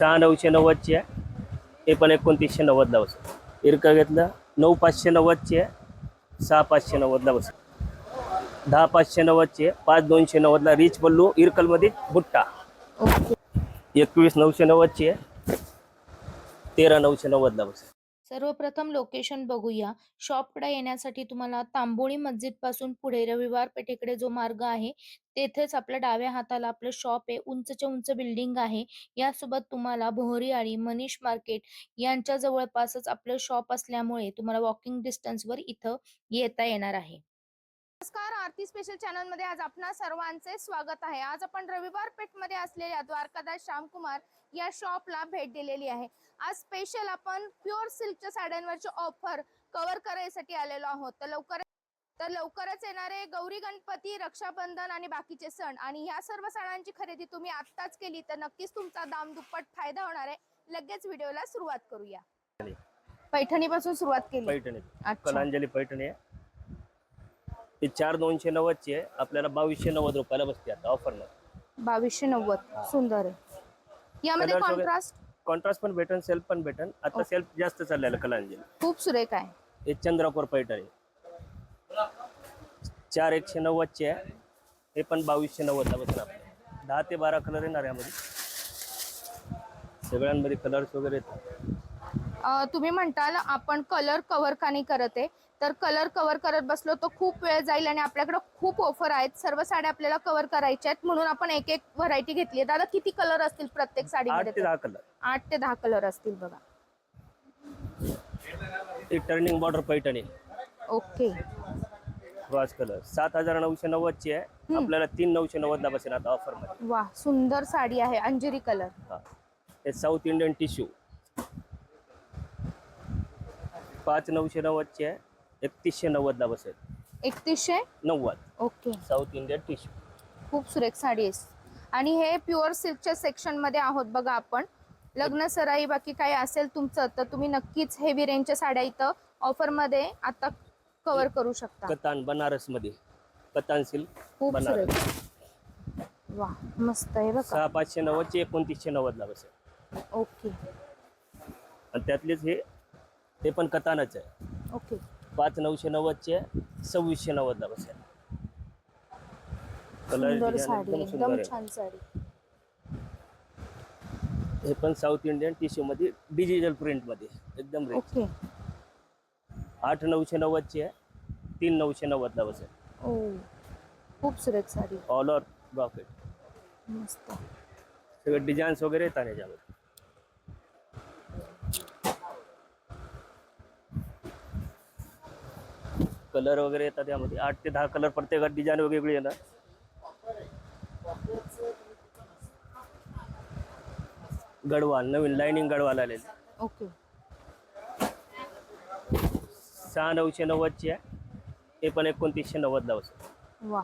सहा नऊशे नव्वदची आहे. हे पण एकोणतीसशे नव्वदला बसेल इरका घेतलं नऊ पाचशे नव्वदची आहे. सहा पाचशे नव्वदला बसेल दहा पाचशे नव्वदची आहे. पाच दोनशे नव्वदला रिच बल्लू इरकलमध्ये भुट्टा ओके. एकवीस नऊशे नव्वदची आहे. तेरा नऊशे नव्वदला बसेल सर्वप्रथम लोकेशन बघूया. शॉपकडे येण्यासाठी तुम्हाला तांबोळी मस्जिदपासून पुढे रविवार पेठेकडे जो मार्ग आहे तेथेच आपल्या डाव्या हाताला आपलं शॉप आहे. उंचच्या उंच बिल्डिंग आहे. यासोबत तुम्हाला भोहरी आळी मनीष मार्केट यांच्या जवळपासच आपलं शॉप असल्यामुळे तुम्हाला वॉकिंग डिस्टन्सवर इथं येता येणार आहे. नमस्कार आरती स्पेशल चॅनलमध्ये आज आपणा सर्वांचे स्वागत आहे. आज आपण रविवार पेठमध्ये असलेल्या द्वारकादास श्यामकुमार या शॉपला भेट दिलेली आहे. आज स्पेशल आपण प्युअर सिल्कच्या साड्यांवरची ऑफर कव्हर करायसाठी आलेलो आहोत. तर लवकर तर लवकरच येणारे गौरी गणपती रक्षाबंधन आणि बाकीचे सण आणि ह्या सर्व सणांची खरेदी तुम्ही आत्ताच केली तर नक्कीच तुमचा दाम दुप्पट फायदा होणार आहे. लगेच व्हिडिओला सुरुवात करूया. पैठणी पासून सुरुवात केली. पैठणी. अच्छा. कलांजली पैठणी आहे. ही चार दोनशे नव्वदची आहे. आपल्याला बावीसशे नव्वद रुपयाला बसते आता ऑफरला बावीसशे नव्वद. सुंदर आहे. यामध्ये Colours वगैरे- कॉन्ट्रास्ट कॉन्ट्रास्ट पण भेटन सेल्फ पण भेटन. आता. सेल्फ जास्त चाललेलं कलांजली. खूप सुरेख आहे हे चंद्रपूर पैठणी चार एकशे नव्वदची आहे. हे पण बावीसशे नव्वदला बसेल आपल्याला. दहा ते बारा कलर येणार यामध्ये. सगळ्यांमध्ये कलर्स वगैरे येतात. तुम्ही म्हणताल आपण कलर कव्हर का नाही करत आहे? तर कलर कव्हर करत बसलो तर खूप वेळ जाईल आणि आपल्याकडे खूप ऑफर आहेत. सर्व साड्या आपल्याला कव्हर करायच्या आहेत. म्हणून आपण एक एक व्हरायटी घेतली आहे. दादा किती कलर असतील प्रत्येक साडीमध्ये कलर आठ ते दहा कलर असतील बघा. Turning border Paithani. Okay. Cross colour सात हजार नऊशे नव्वदची आहे. आपल्याला तीन नऊशे नव्वदला बसेल आता ऑफरमध्ये. वा सुंदर साडी आहे. अंजेरी कलर हा. हे साऊथ इंडियन टिश्यू पाच नऊशे नव्वदची आहे. एकतीसशे नव्वदला बसेल. एकतीसशे? नव्वद. ओके. South Indian tissue. खूप सुरेख साडी आहे. आणि हे प्युअर सिल्कच्या सेक्शनमध्ये आहोत बघा आपण. लग्न सराई बाकी काही असेल तुमचं तर तुम्ही नक्कीच हेवी रेंजच्या साड्या इथं ऑफरमध्ये आता कव्हर करू शकता. कतान बनारसमध्ये कतान सिल्क खूप बनारस. सुरेख. वा मस्त आहे बघा. सहा पाचशे नव्वदची एकोणतीसशे नव्वदला बसेल. ओके. आणि त्यातलेच हे ते पण कतानच आहे. ओके. पाच नऊशे नव्वदचे सव्वीसशे नव्वदला बसेल. सुंदर साडी एकदम आहे. छान साडी. हे पण साऊथ इंडियन टिश्यू मध्ये डिजिटल प्रिंटमध्ये एकदम. ओके. आठ नऊशे नव्वदची आहे तीन नऊशे नव्वदला बसेल. ओ खूप सुरेख साडी. ऑल ओव्हर ब्रॉकेट मस्त. सगळे डिझाईन्स वगैरे येतात याच्यामध्ये कलर वगैरे येतात यामध्ये. आठ ते दहा कलर प्रत्येकात डिझाईन वेगवेगळी येणार. गडवाल नवीन लाइनिंग गडवाल आलेले. ओके. सहा नऊशे नव्वदची आहे. हे पण एकोणतीसशे नव्वदला बसेल वा.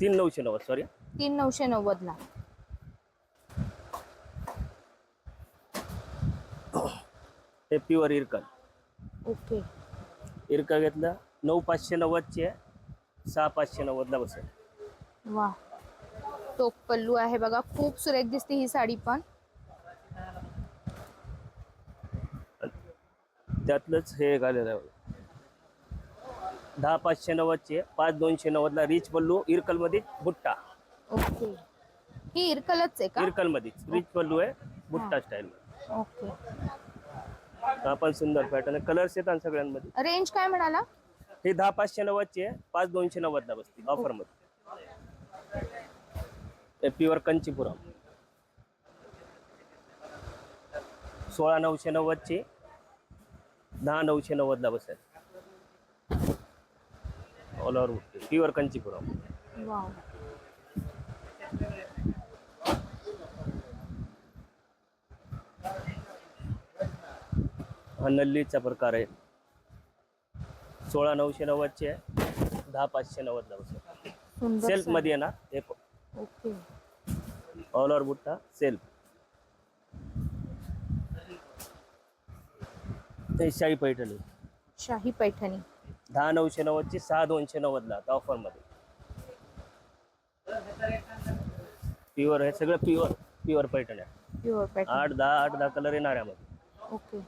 तीन नऊशे नव्वद सॉरी तीन नऊशे नव्वद ला. हे प्युअर इरकल ओके. इरका घेतलं. नऊ पाचशे नव्वदची आहे. सहा पाचशे नव्वदला बसेल. वा. टोक पल्लू आहे बघा. खूप सुरेख दिसते ही साडी पण. त्यातलंच हे आलेलं आहे दहा पाचशे नव्वदची आहे. पाच दोनशे नव्वदला रिच पल्लू इरकलमध्ये भुट्टा ओके. ही इरकलच आहे का? इरकलमध्ये रिच पल्लू आहे भुट्टा स्टाईल ओके. हा पण सुंदर पॅटर्न कलर्स येतात सगळ्यांमध्ये. रेंज काय म्हणाला? हे दहा पाचशे नव्वदची आहे पाच दोनशे नव्वदला बसते ऑफरमध्ये हे प्युअर कंचीपुरम. सोळा नऊशे नव्वदची दहा नऊशे नव्वदला बसेल. All over pure Kanchipuram. हा नल्लीचा प्रकार आहे. सोळा नऊशे नव्वदची आहे. दहा पाचशे बसेल. सुंदर सेल्फ. मध्ये आहे ना एक ऑल ओव्हर बुट्टा सेल्फ हे शाही पैठणी. शाही पैठणी. दहा नऊशे नव्वदची सहा दोनशे नव्वदला आता ऑफरमध्ये प्युअर आहे सगळं प्युअर प्युअर पैठणी आहे प्युअर आठ दहा आठ दहा कलर येणार यामध्ये ओके.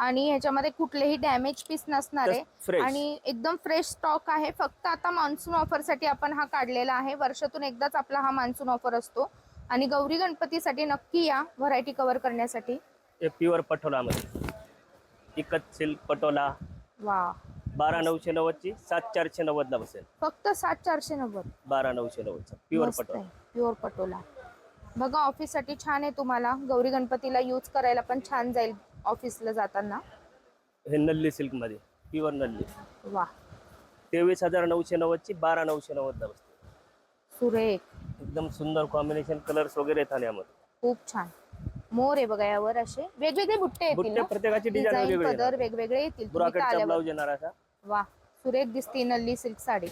आणि ह्याच्यामध्ये कुठलेही डॅमेज पीस नसणार आहे. आणि एकदम फ्रेश स्टॉक आहे. फक्त आता मान्सून ऑफरसाठी आपण हा काढलेला आहे. वर्षातून एकदाच आपला हा मान्सून ऑफर असतो. आणि गौरी गणपतीसाठी नक्की या व्हरायटी कव्हर करण्यासाठी. हे प्युअर पटोलामध्ये. इकत सिल्क पटोला. वा बारा नऊशे नव्वदची सात चारशे नव्वदला बसेल. फक्त सात चारशे नव्वद. बारा नऊशे नव्वदचा. प्युअर पटोला. प्युअर पटोला. बघा ऑफिससाठी छान आहे तुम्हाला. गौरी गणपतीला यूज करायला पण छान जाईल. ऑफिसला जाताना? हे नल्ली सिल्कमध्ये प्युअर नल्ली. वा. तेवीस हजार नऊशे नव्वदची बारा नऊशे नव्वदला बसते. सुरेख. एकदम सुंदर कॉम्बिनेशन कलर्स वगैरे येतात यामध्ये. खूप छान. मोर आहे बघा यावर असे. वेगवेगळे बुट्टे येतील बुट्टे ना? प्रत्येकाची डिझाईन वेगवेगळी कलर वेगवेगळे येतील. तुम्ही इथं ब्रॉकेटचा आल्यावर. ब्लाऊज येणार असा. वा. सुरेख दिसते नल्ली सिल्क साडी.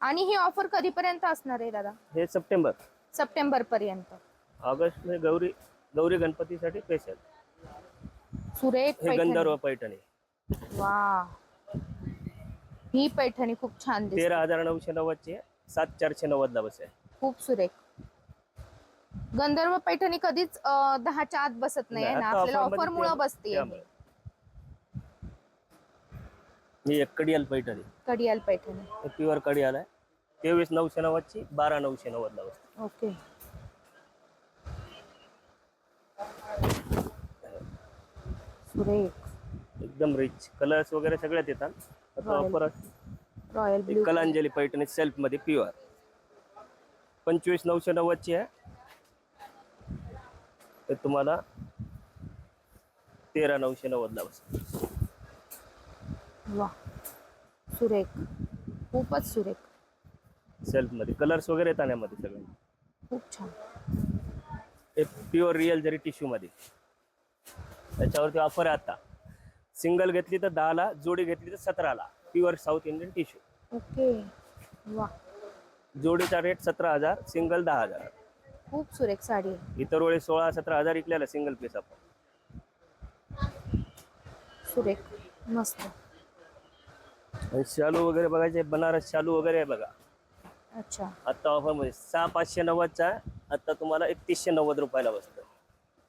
आणि ही ऑफर कधीपर्यंत असणार आहे दादा? हे सप्टेंबर. सप्टेंबर पर्यंत. ऑगस्टमध्ये गौरी गौरी गणपतीसाठी स्पेशल सुरेख हे. गंधर्व पैठणी. वा. ही पैठणी खूप छान दिसते. तेरा हजार नऊशे नव्वदची सात चारशे नव्वदला बसेल खूप सुरेख. गंधर्व पैठणी कधीच अं, दहाच्या आत बसत नाही नाही, ना? आता आपल्याला offer मध्ये ऑफर मुळे ते- बसते त्यामुळे. ही एक कडियाल पैठणी. कडियाल पैठणी. प्युअर कडियाल आहे. तेवीस नऊशे नव्वदची बारा नऊशे नव्वदला बसते. ओके. सुरेख एकदम रिच कलर्स वगैरे सगळ्यात येतात. आता रॉयल ब्ल्यू कलांजली पैठणी सेल्फमध्ये प्युअर पंचवीस नऊशे नव्वदची आहे. ते तुम्हाला तेरा नऊशे नव्वदला बसेल. वा. सुरेख. खूपच सुरेख. सेल्फमध्ये कलर्स वगैरे येतात यामध्ये सगळे खूप छान. हे प्युअर रिअल जरी टिश्यू मध्ये. त्याच्यावरती ऑफर आहे आता. सिंगल घेतली तर दहाला जोडी घेतली तर सतराला. Pure South Indian tissue okay. वा. जोडीचा रेट सतरा हजार सिंगल दहा हजार. खूप सुरेख साडी आहे. इतर वेळेस सोळा सतरा हजार विकलेला सिंगल पीस आपण. सुरेख. मस्त. आणि शालू वगैरे बघायचे बनारस शालू वगैरे आहे बघा. अच्छा. आता ऑफरमध्ये सहा पाचशे नव्वदचा आहे. आता तुम्हाला एकतीसशे नव्वद रुपयाला बसतं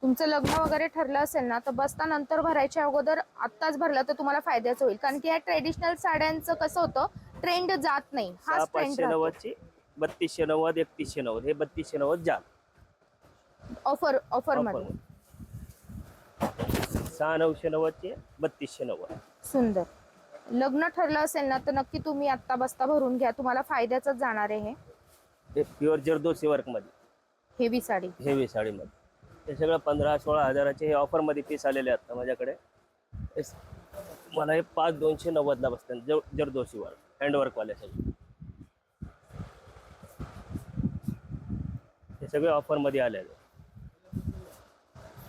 तुमचं लग्न वगैरे ठरलं असेल ना तर बसता नंतर भरायच्या अगोदर आत्ताच भरलं तर तुम्हाला फायद्याचं होईल. कारण की या ट्रेडिशनल साड्यांचं कसं होतं ट्रेंड जात नाही. हाच ट्रेंड पाचशे नव्वदची बत्तीसशे नव्वद एकतीसशे नव्वद हे बत्तीसशे नव्वद जाल ऑफर ऑफरमध्ये मध्ये. सहा नऊशे नव्वदचे बत्तीसशे नव्वद. सुंदर. लग्न ठरलं असेल ना तर नक्की तुम्ही आत्ता बस्ता भरून घ्या. तुम्हाला फायद्याच जाणार आहे हे. हे प्युअर जरदोसी वर्कमध्ये. हेवी साडी. हेवी साडीमध्ये. हे सगळं पंधरा सोळा हजाराचे हे ऑफरमध्ये पीस आलेले आहेत माझ्याकडे. मला हे पाच दोनशे नव्वदला बसतात जर जरदोशी वर्क हँडवर्क वाले सगळे. हे सगळे ऑफरमध्ये आलेले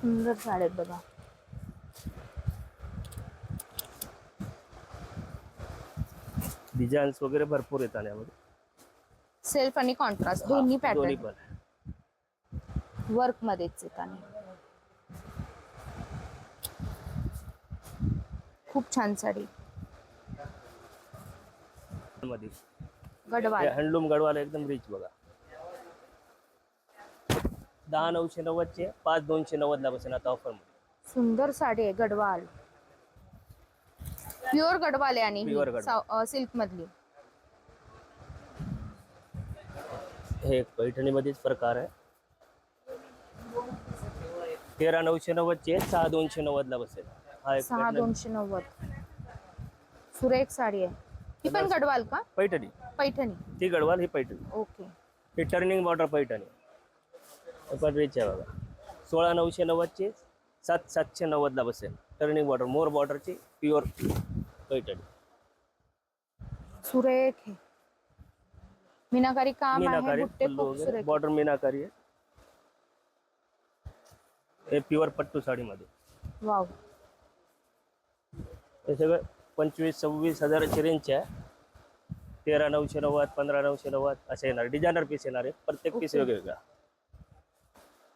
सुंदर साड्या आहेत बघा. डिझाईन्स वगैरे भरपूर येतात यामध्ये. सेल्फ आणि कॉन्ट्रास्ट दोन्ही दोन्ही पॅटर्न पण वर्क मध्येच येत आणि. खूप छान साडी. मध्ये. गडवाल. हँडलूम गडवाला एकदम रिच बघा. दहा नऊशे नव्वदचे पाच दोनशे नव्वदला बसेल आता ऑफरमध्ये. सुंदर साडी आहे गडवाल. प्युअर गडवाल आहे आणि. सिल्क मधली हे एक पैठणीमध्येच प्रकार आहे. तेरा नऊशे नव्वदचे सहा दोनशे नव्वदला बसेल. हा एक सहा दोनशे नव्वद. सुरेख साडी आहे. ही पण गडवाल का? पैठणी. पैठणी. ती गडवाल ही पैठणी. ओके. ही टर्निंग बॉर्डर पैठणी. हे पण आहे बघा. सोळा नऊशे नव्वदचे सात सातशे नव्वदला बसेल. टर्निंग बॉर्डर मोर बॉर्डरची प्युअर पैठणी. सुरेख आहे. मीनाकारी काम आहे मीनाकारी बुट्टे पल्लू खूप वगैरे. सुरेख बॉर्डर मीनाकारी आहे. हे प्युअर पट्टू साडीमध्ये. वाव. हे सगळं पंचवीस सव्वीस हजाराची रेंज आहे. तेरा नऊशे नव्वद पंधरा नऊशे नव्वद असे येणार. डिझायनर पीस येणार आहे प्रत्येक पीस. वेगवेगळा.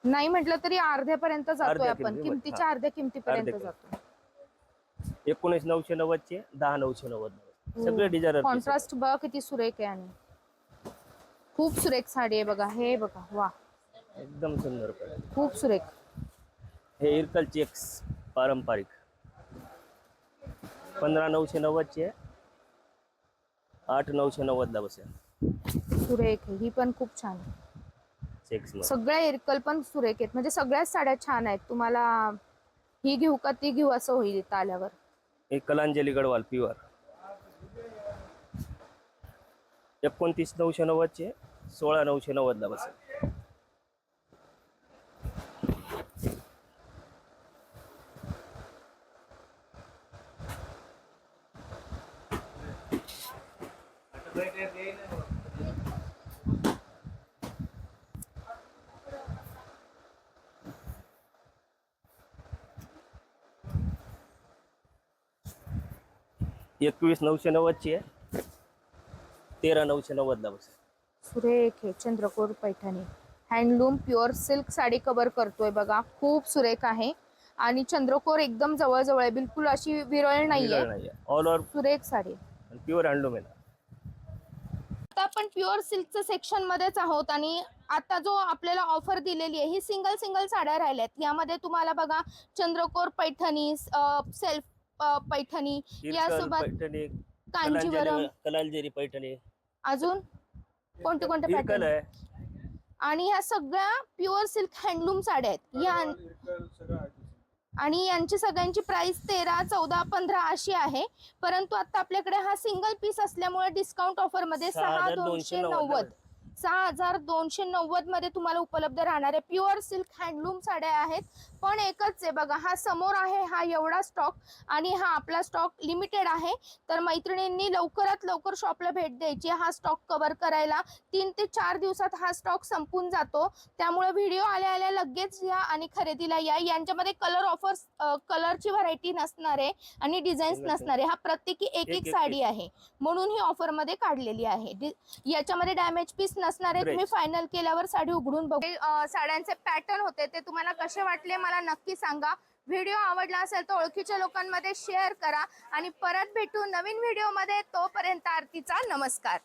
नाही म्हटलं तरी अर्ध्यापर्यंत जातोय अर्ध्या आपण. किमतीमध्ये, किमतीच्या हा. अर्ध्या किमतीपर्यंत अर्ध्या जातो एकोणीस नऊशे नव्वदचे दहा नऊशे नव्वद सगळे डिझायनर पीस कॉन्ट्रास्ट बघा किती सुरेख आहे आणि. खूप सुरेख साडी आहे बघा. हे बघा. वा. एकदम सुंदर खूप सुरेख. हे इरकल चेक्स पारंपरिक. पंधरा नऊशे नव्वदची आहे. आठ नऊशे नव्वदला बसेल. सुरेख. ही पण खूप छान आहे. चेक्समध्ये. सगळ्या इरकल पण सुरेख आहेत. म्हणजे सगळ्याच साड्या छान आहेत. तुम्हाला ही घेऊ का ती घेऊ असं होईल इथं आल्यावर. हे कलांजली गडवाल प्युअर एकोणतीस नऊशे नव्वदचे सोळा नऊशे नव्वदला बसेल. एकवीस नऊशे नव्वदची आहे. तेरा नऊशे नव्वदला बसेल सुरेख आहे Chandrakor Paithani. Handloom pure silk sari cover करतोय बघा. खूप सुरेख आहे. आणि चंद्रकोर एकदम जवळजवळ आहे. बिलकुल अशी विरळ नाहीये. नाही ऑल ओव्हर सुरेख साडी. प्युअर हँडलूम आहे आपण प्युअर सिल्कचं सेक्शन मध्येच आहोत आणि आता जो आपल्याला ऑफर दिलेली आहे ही सिंगल सिंगल साड्या राहिल्यात. यामध्ये तुम्हाला बघा चंद्रकोर पैठणी सेल्फ पैठणी यासोबत कांजीवरम. कलांजली पैठणी. अजून? कोणते कोणते पॅटर्न आहे. आणि ह्या सगळ्या प्युअर सिल्क हँडलूम साड्या आहेत. या आणि यांची सगळ्यांची प्राइस तेरा चौदा पंधरा अशी आहे. परंतु आता आपल्याकडे हा सिंगल पीस असल्यामुळे डिस्काउंट ऑफरमध्ये सहा दोनशे नव्वद. सहा हजार दोनशे नव्वदमध्ये तुम्हाला उपलब्ध राहणार आहे प्युअर सिल्क हँडलूम साड्या आहेत. पण एकच आहे बघा हा समोर आहे हा एवढा स्टॉक आणि हा आपला स्टॉक लिमिटेड आहे. तर मैत्रिणींनी लवकरात लवकर शॉपला भेट द्यायची. हा स्टॉक कव्हर करायला तीन ते चार दिवसात हा स्टॉक संपून जातो. त्यामुळे व्हिडिओ आल्या आल्या लगेच या आणि खरेदीला या. यांच्यामध्ये कलर ऑफर्स कलरची व्हरायटी नसणार आहे आणि डिझाईन्स. नसणार. आहे. हा प्रत्येकी एक एक- साडी आहे. म्हणून ही ऑफरमध्ये काढलेली आहे. याच्यामध्ये डॅमेज पीस नसणार आहे. तुम्ही फायनल केल्यावर साडी उघडून बघू. साड्यांचे पॅटर्न होते ते तुम्हाला कसे वाटले मला नक्की सांगा. व्हिडिओ आवडला असेल तर ओळखीच्या लोकांमध्ये शेअर करा. आणि परत भेटू नवीन व्हिडिओमध्ये तोपर्यंत आरतीचा नमस्कार.